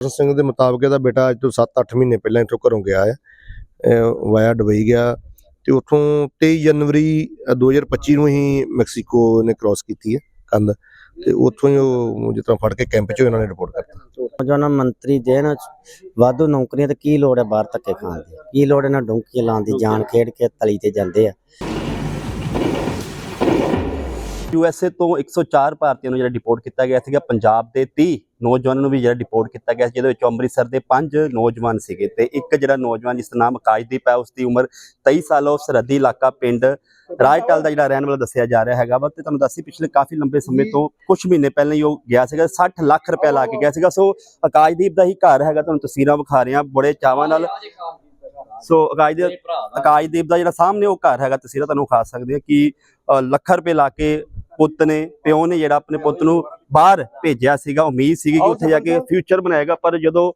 ਕਰਨ ਸਿੰਘ ਦੇ ਮੁਤਾਬਕ ਇਹਦਾ ਬੇਟਾ ਅੱਜ ਤੋਂ 7-8 ਮਹੀਨੇ ਪਹਿਲਾਂ ਇੱਥੋਂ ਘਰੋਂ ਗਿਆ ਹੈ। ਵਾਇਆ ਦੁਬਈ ਗਿਆ ਤੇ ਉੱਥੋਂ 23 ਜਨਵਰੀ 2025 ਨੂੰ ਹੀ ਮੈਕਸੀਕੋ ਨੇ ਕ੍ਰਾਸ ਕੀਤੀ ਹੈ ਕੰਧ ਤੇ ਉੱਥੋਂ ਹੀ ਉਹ ਜਿਸ ਤਰ੍ਹਾਂ ਫੜ ਕੇ ਕੈਂਪ ਚ ਇਹਨਾਂ ਨੇ ਰਿਪੋਰਟ ਕਰਤਾ। ਨੌਜਵਾਨਾਂ ਨੂੰ ਮੰਤਰੀ ਦੇਣ ਵਾਧੂ ਨੌਕਰੀਆਂ ਤੇ ਕੀ ਲੋੜ ਹੈ ਬਾਹਰ ਧੱਕੇ ਖਾਣ ਦੀ? ਕੀ ਲੋੜ ਇਹਨਾਂ ਡੋਂਕੀਆਂ ਲਾਉਣ ਦੀ? ਜਾਨ ਖੇਡ ਕੇ ਤਲੀ ਤੇ ਜਾਂਦੇ ਆ। ਯੂਐਸਏ ਤੋਂ 104 ਭਾਰਤੀਆਂ ਨੂੰ ਜਿਹੜਾ ਡਿਪੋਰਟ ਕੀਤਾ ਗਿਆ ਸੀਗਾ ਪੰਜਾਬ ਦੇ 30 ਨੌਜਵਾਨਾਂ ਨੂੰ ਵੀ ਜਿਹੜਾ ਡਿਪੋਰਟ ਕੀਤਾ ਗਿਆ ਸੀ ਜਿਹਦੇ ਵਿੱਚ ਅੰਮ੍ਰਿਤਸਰ ਦੇ 5 ਨੌਜਵਾਨ ਸੀਗੇ ਤੇ ਇੱਕ ਜਿਹੜਾ ਨੌਜਵਾਨ ਜਿਸ ਦਾ ਨਾਮ ਆਕਾਸ਼ਦੀਪ ਹੈ ਉਸ ਦੀ ਉਮਰ 23 ਸਾਲ ਉਹ ਸਰਹੱਦੀ ਇਲਾਕਾ ਪਿੰਡ ਰਾਜਟਲ ਦਾ ਜਿਹੜਾ ਰਹਿਣ ਵਾਲਾ ਦੱਸਿਆ ਜਾ ਰਿਹਾ ਹੈਗਾ ਵਾ ਤੇ ਤੁਹਾਨੂੰ ਦੱਸੀ ਪਿਛਲੇ ਕਾਫੀ ਲੰਬੇ ਸਮੇਂ ਤੋਂ ਕੁਝ ਮਹੀਨੇ ਪਹਿਲਾਂ ਹੀ ਉਹ ਗਿਆ ਸੀਗਾ 60 ਲੱਖ ਰੁਪਏ ਲਾ ਕੇ ਗਿਆ ਸੀਗਾ ਸੋ ਆਕਾਸ਼ਦੀਪ ਦਾ ਹੀ ਘਰ ਹੈਗਾ ਤੁਹਾਨੂੰ ਤਸਵੀਰਾਂ ਵਿਖਾ ਰਹੇ ਹਾਂ ਬੜੇ ਚਾਵਾਂ ਨਾਲ। ਸੋ ਆਕਾਸ਼ਦੀਪ ਆਕਾਸ਼ਦੀਪ ਦਾ। ਜਿਹੜਾ ਸਾਹਮਣੇ ਉਹ ਘਰ ਹੈਗਾ ਤਸਵੀਰਾਂ ਤੁਹਾਨੂੰ ਵਿਖਾ ਸਕਦੇ ਆ ਕਿ ਲੱਖਾਂ ਰੁਪਏ ਲਾ ਕੇ ਪੁੱਤ ਨੇ ਪਿਓ ਨੇ ਜਿਹੜਾ ਆਪਣੇ ਪੁੱਤ ਨੂੰ ਬਾਹਰ ਭੇਜਿਆ ਸੀਗਾ ਉਮੀਦ ਸੀਗੀ ਕਿ ਉੱਥੇ ਜਾ ਕੇ ਫਿਊਚਰ ਬਣਾਏਗਾ ਪਰ ਜਦੋਂ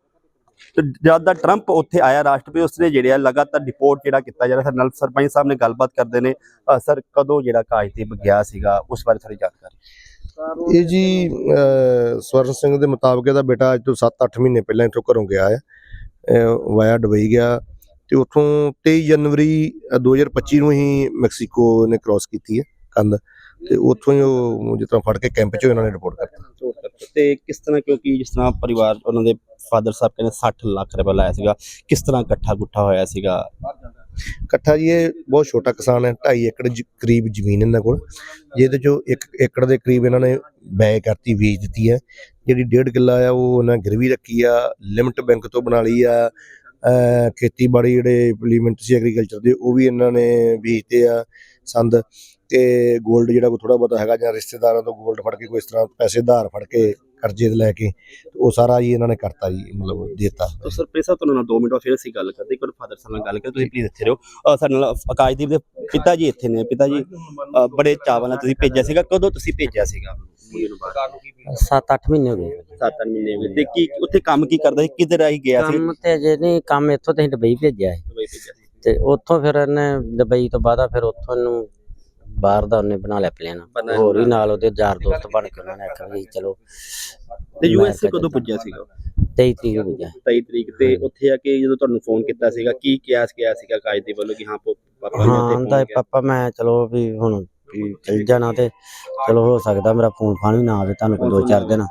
ਜਦ ਦਾ ਟਰੰਪ ਉੱਥੇ ਆਇਆ ਰਾਸ਼ਟਰਪਤੀ ਉਸਨੇ ਜਿਹੜਾ ਲਗਾਤਾਰ ਡਿਪੋਰਟ ਜਿਹੜਾ ਕੀਤਾ ਜਾ ਰਿਹਾ ਨਾਲ ਸਰਪੰਚ ਸਾਹਿਬ ਨੇ ਗੱਲਬਾਤ ਕਰਦੇ ਨੇ ਸਰ ਕਦੋਂ ਜਿਹੜਾ ਕਾਜਦੀਪ ਗਿਆ ਸੀਗਾ ਉਸ ਬਾਰੇ ਥੋੜੀ ਜਾਣਕਾਰੀ। ਇਹ ਜੀ ਅ, ਸਵਰਨ ਸਿੰਘ ਦੇ ਮੁਤਾਬਕ ਇਹਦਾ ਬੇਟਾ ਅੱਜ ਤੋਂ 7-8 ਮਹੀਨੇ ਪਹਿਲਾਂ ਇੱਥੋਂ ਘਰੋਂ ਗਿਆ ਹੈ ਵਾਇਆ ਦੁਬਈ ਗਿਆ ਤੇ ਉੱਥੋਂ 23 ਜਨਵਰੀ ਅ, 2025 ਨੂੰ ਹੀ ਮੈਕਸੀਕੋ ਨੇ ਕ੍ਰਾਸ ਕੀਤੀ ਹੈ ਕੰਧ। ਤੇ ਉੱਥੋਂ ਹੀ ਉਹ ਜਿਸ ਤਰ੍ਹਾਂ ਫੜ ਕੇ ਕੈਂਪ 'ਚੋਂ ਇਹਨਾਂ ਨੇ ਰਿਪੋਰਟ ਕਰਤਾ। ਤੇ ਕਿਸ ਤਰ੍ਹਾਂ ਕਿਉਂਕਿ ਜਿਸ ਤਰ੍ਹਾਂ ਪਰਿਵਾਰ ਉਹਨਾਂ ਦੇ ਫਾਦਰ ਸਾਹਿਬ ਕਹਿੰਦੇ 60 ਲੱਖ ਰੁਪਏ ਲਾਇਆ ਸੀਗਾ ਕਿਸ ਤਰ੍ਹਾਂ ਇਕੱਠਾ ਗੁੱਠਾ ਹੋਇਆ ਸੀਗਾ? ਇਕੱਠਾ ਜੀ ਇਹ ਬਹੁਤ ਛੋਟਾ ਕਿਸਾਨ ਹੈ 2.5 ਏਕੜ ਜ- ਕਰੀਬ ਜ਼ਮੀਨ ਇਹਨਾਂ ਕੋਲ। ਜਿਹਦੇ ਚੋਂ 1 ਏਕੜ ਦੇ ਕਰੀਬ ਇਹਨਾਂ ਨੇ ਬੈ ਕਰਤੀ ਵੇਚ ਦਿੱਤੀ ਹੈ। ਜਿਹੜੀ 1.5 ਕਿੱਲਾ ਆ ਉਹ ਉਹਨਾਂ ਗਿਰਵੀ ਰੱਖੀ ਆ ਲਿਮਟ ਬੈਂਕ ਤੋਂ ਬਣਾ ਲਈ ਆ। ਅਹ ਖੇਤੀਬਾੜੀ ਜਿਹੜੇ ਇੰਪਲੀਮੈਂਟ ਸੀ ਐਗਰੀਕਲਚਰ ਦੇ ਉਹ ਵੀ ਇਹਨਾਂ ਨੇ ਵੇਚਤੇ ਆ। ਸੰਦ ਤੇ 골ਡ ਜਿਹੜਾ ਕੋ ਥੋੜਾ ਬਹੁਤਾ ਹੈਗਾ ਜਾਂ ਰਿਸ਼ਤੇਦਾਰਾਂ ਤੋਂ 골ਡ ਫੜ ਕੇ ਕੋਈ ਇਸ ਤਰ੍ਹਾਂ ਪੈਸੇ ਉਧਾਰ ਫੜ ਕੇ ਕਰਜ਼ੇ ਤੇ ਲੈ ਕੇ ਤੇ ਉਹ ਸਾਰਾ ਜੀ ਇਹਨਾਂ ਨੇ ਕਰਤਾ ਜੀ ਮਤਲਬ ਦੇਤਾ। ਤਾਂ ਸਰਪ੍ਰੀਤ ਸਾਹਿਬ ਤੁਹਾਨੂੰ ਨਾਲ 2 ਮਿੰਟ ਫਿਰ ਅਸੀਂ ਗੱਲ ਕਰਦੇ ਇੱਕ ਵਾਰ ਫਾਦਰ ਸਾਹਿਬ ਨਾਲ ਗੱਲ ਕਰ ਤੁਸੀਂ ਪਲੀਜ਼ ਇੱਥੇ ਰਹੋ। ਸਾਡੇ ਨਾਲ ਆਕਾਸ਼ਦੀਪ ਦੇ ਪਿਤਾ ਜੀ ਇੱਥੇ ਨੇ ਪਿਤਾ ਜੀ ਬੜੇ ਚਾਵਾਂ ਨਾਲ ਤੁਸੀਂ ਭੇਜਿਆ ਸੀਗਾ ਕਦੋਂ ਤੁਸੀਂ ਭੇਜਿਆ ਸੀਗਾ? ਮੁੰਡੇ ਨੂੰ ਬਾਹਰ 7-8 ਮਹੀਨੇ ਹੋ ਗਏ। 7 ਮਹੀਨੇ ਹੋ ਗਏ। ਤੇ ਕੀ ਉੱਥੇ ਕੰਮ ਕੀ ਕਰਦਾ ਸੀ ਕਿਧਰ ਆਈ ਗਿਆ ਸੀ? ਕੰਮ ਤੇ ਅਜੇ ਨਹੀਂ ਕੰਮ ਇੱਥੋਂ ਤੇ ਦੁਬਈ ਭੇਜਿਆ ਹੈ ਦੁਬਈ ਭੇਜਿਆ ਸੀ। ਤੇ ਉੱਥੋਂ ਫਿਰ ਇਹਨੇ ਦੁਬਈ ਤੋਂ ਬਾਅਦ ਫਿਰ ਉੱਥੋਂ ਇਹਨੂੰ ਬਾਹਰ ਦਾ ਉਹਨੇ ਬਣਾ ਲਿਆ ਪਲਾਨ ਹੋਰ ਵੀ ਨਾਲ ਉਹਦੇ ਯਾਰ ਦੋਸਤ ਬਣ ਕੇ ਉਹਨਾਂ ਨੇ ਆਖਿਆ ਵੀ ਚਲੋ ਤੇ ਯੂਐਸਏ ਕਦੋਂ। ਪੁੱਜਿਆ ਸੀਗਾ? 23 ਤਰੀਕ ਨੂੰ ਭੇਜਿਆ 23 ਤਰੀਕ ਤੇ ਉੱਥੇ ਆ ਕੇ ਜਦੋਂ ਤੁਹਾਨੂੰ ਫੋਨ ਕੀਤਾ ਸੀਗਾ ਕੀ ਕਿਹਾ ਗਿਆ ਸੀਗਾ ਆਕਾਸ਼ਦੀਪ ਵੱਲੋਂ ਕਿ ਹਾਂ ਪਾਪਾ ਪਹੁੰਚ ਗਏ ਪਾਪਾ ਮੈਂ ਚਲੋ ਵੀ ਹੁਣ ਚੱਲ ਜਾਣਾ ਤੇ ਚਲੋ ਹੋ ਸਕਦਾ ਮੇਰਾ ਫੋਨ ਫਾਨ ਵੀ ਨਾ ਆਵੇ ਤੁਹਾਨੂੰ ਦੋ ਚਾਰ ਦਿਨ।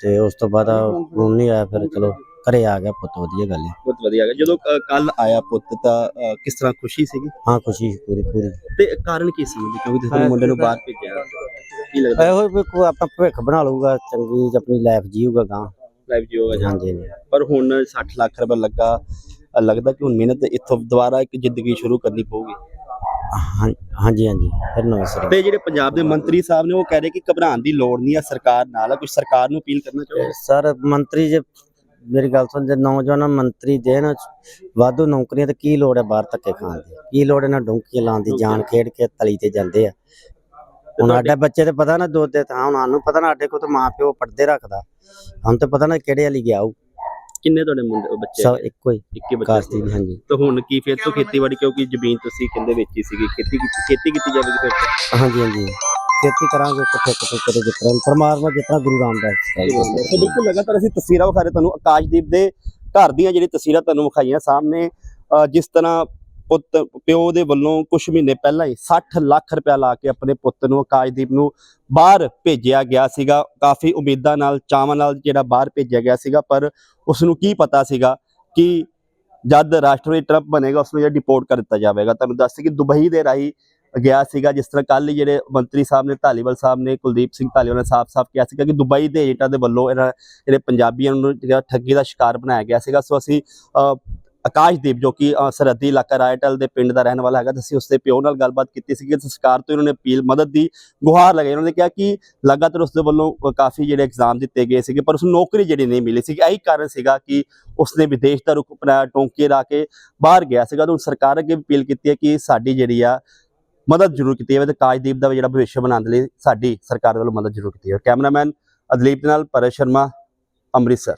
ਤੇ ਉਸ ਤੋਂ ਬਾਅਦ ਫੋਨ ਨਹੀਂ ਆਇਆ ਫਿਰ ਚਲੋ ਘਰੇ ਆ ਗਿਆ ਪੁੱਤ ਵਧੀਆ ਗੱਲ ਹੈ ਬਹੁਤ ਵਧੀਆ ਗਿਆ ਜਦੋਂ ਕੱਲ ਆਇਆ ਪੁੱਤ ਤਾਂ ਅ, ਕਿਸ ਤਰ੍ਹਾਂ ਖੁਸ਼ੀ ਸੀਗੀ? ਹਾਂ ਖੁਸ਼ੀ ਸੀ ਪੂਰੀ ਪੂਰੀ। ਤੇ ਕਾਰਨ ਕੀ ਸਮਝਦੇ ਕਿਉਂਕਿ ਤੁਸੀਂ ਮੁੰਡੇ ਨੂੰ ਬਾਹਰ ਭੇਜਿਆ ਕੀ ਲੱਗਦਾ? ਇਹੋ ਵੀ ਕੋਈ ਆਪਣਾ ਭਵਿੱਖ ਬਣਾ ਲਊਗਾ ਚੰਗੀ ਆਪਣੀ ਲਾਈਫ ਜੀਊਗਾ ਗਾਂ ਲਾਈਫ ਜੀਓਗਾ ਜਾਂ ਹਾਂਜੀ ਹਾਂਜੀ। ਪਰ ਹੁਣ 60 ਲੱਖ ਰੁਪਏ ਲੱਗਾ ਅ, ਲੱਗਦਾ ਕਿ ਹੁਣ ਮਿਹਨਤ ਇੱਥੋਂ ਦੁਬਾਰਾ ਇੱਕ ਜ਼ਿੰਦਗੀ ਸ਼ੁਰੂ ਕਰਨੀ ਪਊਗੀ। ਹਾਂ- ਹਾਂਜੀ ਹਾਂਜੀ ਫਿਰ ਨਵੇਂ ਸਿਰੇ। ਤੇ ਜਿਹੜੇ ਪੰਜਾਬ ਦੇ ਮੰਤਰੀ ਸਾਹਿਬ ਨੇ ਉਹ ਕਹਿ ਰਹੇ ਕਿ ਘਬਰਾਉਣ ਦੀ ਲੋੜ ਨਹੀਂ ਹੈ ਸਰਕਾਰ ਨਾਲ। ਹੈ ਕੁਝ ਸਰਕਾਰ ਨੂੰ ਅਪੀਲ ਕਰਨਾ ਚਾਹੋਗੇ? ਸਰ ਮੰਤਰੀ ਜੇ ਮੇਰੀ ਗੱਲ ਸੁਣ ਜੇ ਨੌਜਵਾਨਾਂ ਮੰਤਰੀ ਦੇਣ ਵਾਧੂ ਨੌਕਰੀਆਂ ਤੇ ਕੀ ਲੋੜ ਹੈ ਬਾਹਰ ਧੱਕੇ ਖਾਣ ਦੀ? ਕੀ ਲੋੜ ਇਹਨਾਂ ਡੋਂਕੀਆਂ ਲਾਉਣ ਦੀ ਜਾਨ ਖੇਡ ਕੇ ਤਲੀ ਤੇ ਜਾਂਦੇ ਆ? ਹੁਣ ਸਾਡੇ ਬੱਚੇ ਤੇ ਪਤਾ ਨਾ ਦੋ ਤੇ ਤਾਂ ਹੁਣ ਸਾਨੂੰ ਪਤਾ ਨਾ ਸਾਡੇ ਕੋਲ ਤਾਂ ਮਾਂ ਪਿਓ ਪੜਦੇ ਰੱਖਦਾ। ਹੁਣ ਤੇ ਪਤਾ ਨਾ ਕਿਹੜੇ ਵਾਲੀ ਗਿਆ ਉਹ। ਕਿੰਨੇ ਤੁਹਾਡੇ ਮੁੰਡੇ ਬੱਚੇ? ਸਭ ਇੱਕੋ ਹੀ। ਇੱਕੇ ਬੱਚੇ ਕਾਸਤੀ ਦੀ ਹਾਂਜੀ। ਤਾਂ ਹੁਣ ਕੀ ਫਿਰ ਤੋਂ ਖੇਤੀਬਾੜੀ ਕਿਉਂਕਿ ਜ਼ਮੀਨ ਤੁਸੀਂ ਕਹਿੰਦੇ ਵੇਚੀ ਸੀਗੀ ਖੇਤੀ ਕੀਤੀ ਖੇਤੀ ਕੀਤੀ ਜਾਵੇਗੀ ਫਿਰ। ਹਾਂਜੀ ਹਾਂਜੀ। ਖੇਤੀ ਕਰਾਂਗੇ ਕਿੱਥੇ ਕਿੱਥੇ ਕਿਤੇ ਜਿਤਨਾ ਪਰਮਾਤਮਾ ਜਿਤਨਾ ਗੁਰੂ ਰਾਮਦਾਸ ਜੀ ਸੋ ਬਿਲਕੁਲ ਲਗਾਤਾਰ ਅਸੀਂ ਤਸਵੀਰਾਂ ਵਿਖਾ ਰਹੇ ਤੁਹਾਨੂੰ ਆਕਾਸ਼ਦੀਪ ਦੇ ਘਰ ਦੀਆਂ ਜਿਹੜੀ ਤਸਵੀਰਾਂ ਤੁਹਾਨੂੰ ਵਿਖਾਈਆਂ ਸਾਹਮਣੇ। ਜਿਸ ਤਰ੍ਹਾਂ ਪੁੱਤ, ਪਿਓ ਦੇ ਵੱਲੋਂ ਕੁਝ ਮਹੀਨੇ ਪਹਿਲਾਂ ਹੀ 60 ਲੱਖ ਰੁਪਇਆ ਲਾ ਕੇ ਆਪਣੇ ਪੁੱਤ ਨੂੰ ਆਕਾਸ਼ਦੀਪ ਨੂੰ ਬਾਹਰ ਭੇਜਿਆ ਗਿਆ ਸੀਗਾ। ਕਾਫੀ ਉਮੀਦਾਂ ਨਾਲ, ਚਾਵਾਂ ਨਾਲ ਜਿਹੜਾ ਬਾਹਰ ਭੇਜਿਆ ਗਿਆ ਸੀਗਾ, ਪਰ ਉਸ ਨੂੰ ਕੀ ਪਤਾ ਸੀਗਾ ਕਿ ਜਦ ਰਾਸ਼ਟਰਪਤੀ ਟਰੰਪ ਬਣੇਗਾ, ਉਸ ਨੂੰ ਜਿਹੜਾ ਡਿਪੋਰਟ ਕਰ ਦਿੱਤਾ ਜਾਵੇਗਾ। ਤੁਹਾਨੂੰ ਦੱਸ ਕਿ ਦੁਬਈ ਦੇ ਰਾਹੀਂ ਗਿਆ ਸੀਗਾ ਜਿਸ ਤਰ੍ਹਾਂ ਕੱਲ ਹੀ ਜਿਹੜੇ ਮੰਤਰੀ ਸਾਹਿਬ ਨੇ ਧਾਲੀਵਾਲ ਸਾਹਿਬ ਨੇ ਕੁਲਦੀਪ ਸਿੰਘ ਧਾਲੀਵਾਲ ਨੇ ਸਾਫ਼-ਸਾਫ਼ ਕਿਹਾ ਸੀਗਾ ਕਿ ਦੁਬਈ ਦੇ ਏਜੰਟਾਂ ਦੇ ਵੱਲੋਂ ਇਹਨਾਂ ਜਿਹੜੇ ਪੰਜਾਬੀਆਂ ਨੂੰ ਜਿਹੜਾ ਠੱਗੀ ਦਾ ਸ਼ਿਕਾਰ ਬਣਾਇਆ ਗਿਆ ਸੀਗਾ। ਸੋ ਅਸੀਂ ਅ, ਆਕਾਸ਼ਦੀਪ ਜੋ ਕਿ ਸਰਹੱਦੀ ਇਲਾਕਾ ਰਾਇਟਲ ਦੇ ਪਿੰਡ ਦਾ ਰਹਿਣ ਵਾਲਾ ਹੈਗਾ ਤੇ ਅਸੀਂ ਉਸਦੇ ਪਿਓ ਨਾਲ ਗੱਲਬਾਤ ਕੀਤੀ ਸੀ ਕਿ ਸਰਕਾਰ ਤੋਂ ਇਹਨਾਂ ਨੇ ਅਪੀਲ ਮਦਦ ਦੀ ਗੁਹਾਰ ਲਗਾਈ। ਉਹਨਾਂ ਨੇ ਕਿਹਾ ਕਿ ਲਗਾਤਾਰ ਉਸਦੇ ਵੱਲੋਂ ਕਾਫੀ ਜਿਹੜੇ ਐਗਜ਼ਾਮ ਦਿੱਤੇ ਗਏ ਸੀਗੇ ਪਰ ਉਸ ਨੂੰ ਨੌਕਰੀ ਜਿਹੜੀ ਨਹੀਂ ਮਿਲੀ ਸੀ ਇਹੀ ਕਾਰਨ ਸੀਗਾ ਕਿ ਉਸਨੇ ਵਿਦੇਸ਼ ਦਾ ਰੁਖ ਅਪਣਾਇਆ ਟੋਂਕੇ ਲਾ ਕੇ ਬਾਹਰ ਗਿਆ ਸੀਗਾ। ਤਾਂ ਹੁਣ ਸਰਕਾਰ ਅੱਗੇ ਅਪੀਲ ਕੀਤੀ ਹੈ ਕਿ ਸਾਡੀ ਜਿਹੜੀ ਆ ਮਦਦ ਜ਼ਰੂਰ ਕੀਤੀ ਜਾਵੇ ਤੇ ਕਾਜਦੀਪ ਦਾ ਵੀ ਜਿਹੜਾ ਭਵਿੱਖ ਬਣਾਉਣ ਦੇ ਲਈ ਸਾਡੀ ਸਰਕਾਰ ਵੱਲੋਂ ਮਦਦ ਜ਼ਰੂਰ ਕੀਤੀ ਜਾਵੇ। ਕੈਮਰਾਮੈਨ ਅਦਲੀਪ ਦੇ ਨਾਲ ਪਰੇਸ਼ ਸ਼ਰਮਾ, ਅੰਮ੍ਰਿਤਸਰ।